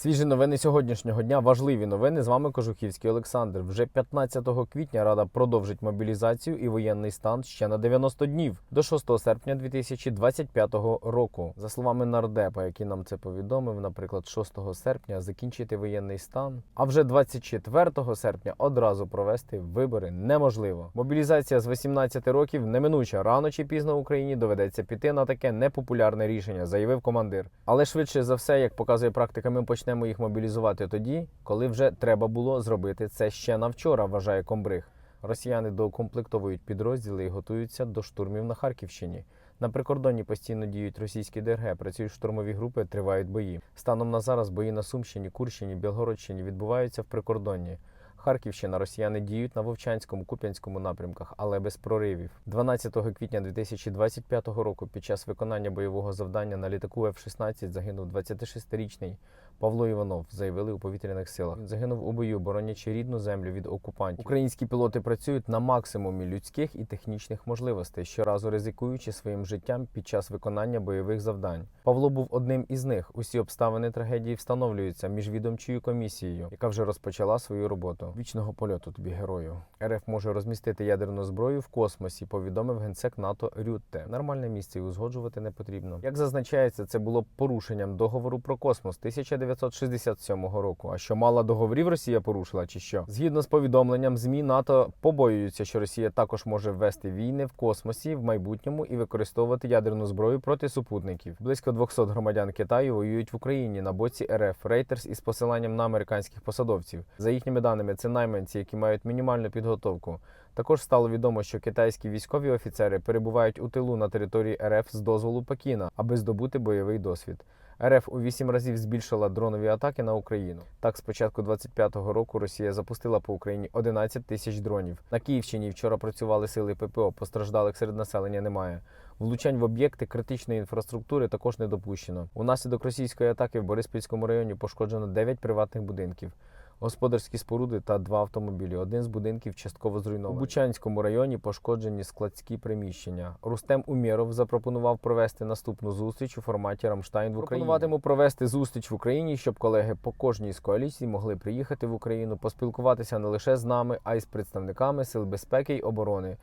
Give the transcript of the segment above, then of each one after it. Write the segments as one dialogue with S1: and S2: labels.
S1: Свіжі новини сьогоднішнього дня. Важливі новини. З вами Кожухівський Олександр. Вже 15 квітня Рада продовжить мобілізацію і воєнний стан ще на 90 днів до 6 серпня 2025 року. За словами нардепа, який нам це повідомив, наприклад, 6 серпня закінчити воєнний стан, а вже 24 серпня одразу провести вибори неможливо. Мобілізація з 18 років неминуча. Рано чи пізно Україні доведеться піти на таке непопулярне рішення, заявив командир. Але швидше за все, як показує практика, ми почнемо їх мобілізувати тоді, коли вже треба було зробити це ще на вчора, вважає комбриг. Росіяни доукомплектовують підрозділи і готуються до штурмів на Харківщині. На прикордонні постійно діють російські ДРГ, працюють штурмові групи, тривають бої. Станом на зараз бої на Сумщині, Курщині, Білгородщині відбуваються в прикордонні. Харківщина росіяни діють на Вовчанському, Куп'янському напрямках, але без проривів. 12 квітня 2025 року під час виконання бойового завдання на літаку F-16 загинув 26-річний Павло Іванов, заявили у повітряних силах. Він загинув у бою, боронячи рідну землю від окупантів. Українські пілоти працюють на максимумі людських і технічних можливостей, щоразу ризикуючи своїм життям під час виконання бойових завдань. Павло був одним із них. Усі обставини трагедії встановлюються міжвідомчою комісією, яка вже розпочала свою роботу. Вічного польоту тобі герою. РФ може розмістити ядерну зброю в космосі. Повідомив генсек НАТО Рютте. Нормальне місце і узгоджувати не потрібно. Як зазначається, це було порушенням договору про космос 1967 року. А що мало договорів Росія порушила, чи що? Згідно з повідомленням ЗМІ НАТО побоюються, що Росія також може ввести війни в космосі в майбутньому і використовувати ядерну зброю проти супутників. Близько 200 громадян Китаю воюють в Україні на боці РФ Рейтерс із посиланням на американських посадовців. За їхніми даними, це найманці, які мають мінімальну підготовку. Також стало відомо, що китайські військові офіцери перебувають у тилу на території РФ з дозволу Пекіна, аби здобути бойовий досвід. РФ у вісім разів збільшила дронові атаки на Україну. Так, з початку 25-го року Росія запустила по Україні 11 тисяч дронів. На Київщині вчора працювали сили ППО. Постраждалих серед населення немає. Влучань в об'єкти критичної інфраструктури також не допущено. Унаслідок російської атаки в Бориспільському районі пошкоджено 9 приватних будинків. Господарські споруди та два автомобілі. Один з будинків частково зруйнований. У Бучанському районі пошкоджені складські приміщення. Рустем Умєров запропонував провести наступну зустріч у форматі Рамштайн в Україні. Пропонуватиму провести зустріч в Україні, щоб колеги по кожній з коаліцій могли приїхати в Україну, поспілкуватися не лише з нами, а й з представниками сил безпеки й оборони.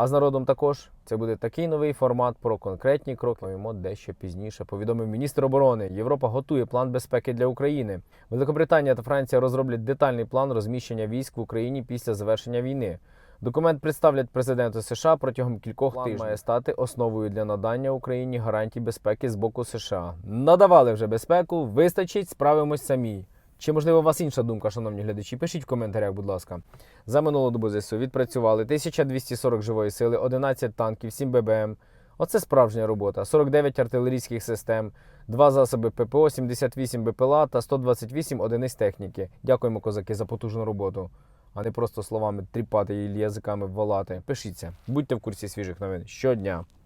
S1: А з народом також це буде такий новий формат про конкретні кроки. Повімо дещо пізніше. Повідомив міністр оборони. Європа готує план безпеки для України. Великобританія та Франція розроблять детальний план розміщення військ в Україні після завершення війни. Документ представлять президенту США протягом кількох
S2: План
S1: тижнів.
S2: має
S1: стати основою для надання Україні гарантій безпеки з боку США. Надавали вже безпеку, вистачить, справимось самі. Чи можливо у вас інша думка, шановні глядачі? Пишіть в коментарях, будь ласка. За минулу добу ЗСУ відпрацювали 1240 живої сили, 11 танків, 7 ББМ. Оце справжня робота. 49 артилерійських систем, 2 засоби ППО, 78 БПЛА та 128 одиниць техніки. Дякуємо, козаки, за потужну роботу. А не просто словами тріпати і язиками волати. Пишіться, будьте в курсі свіжих новин щодня.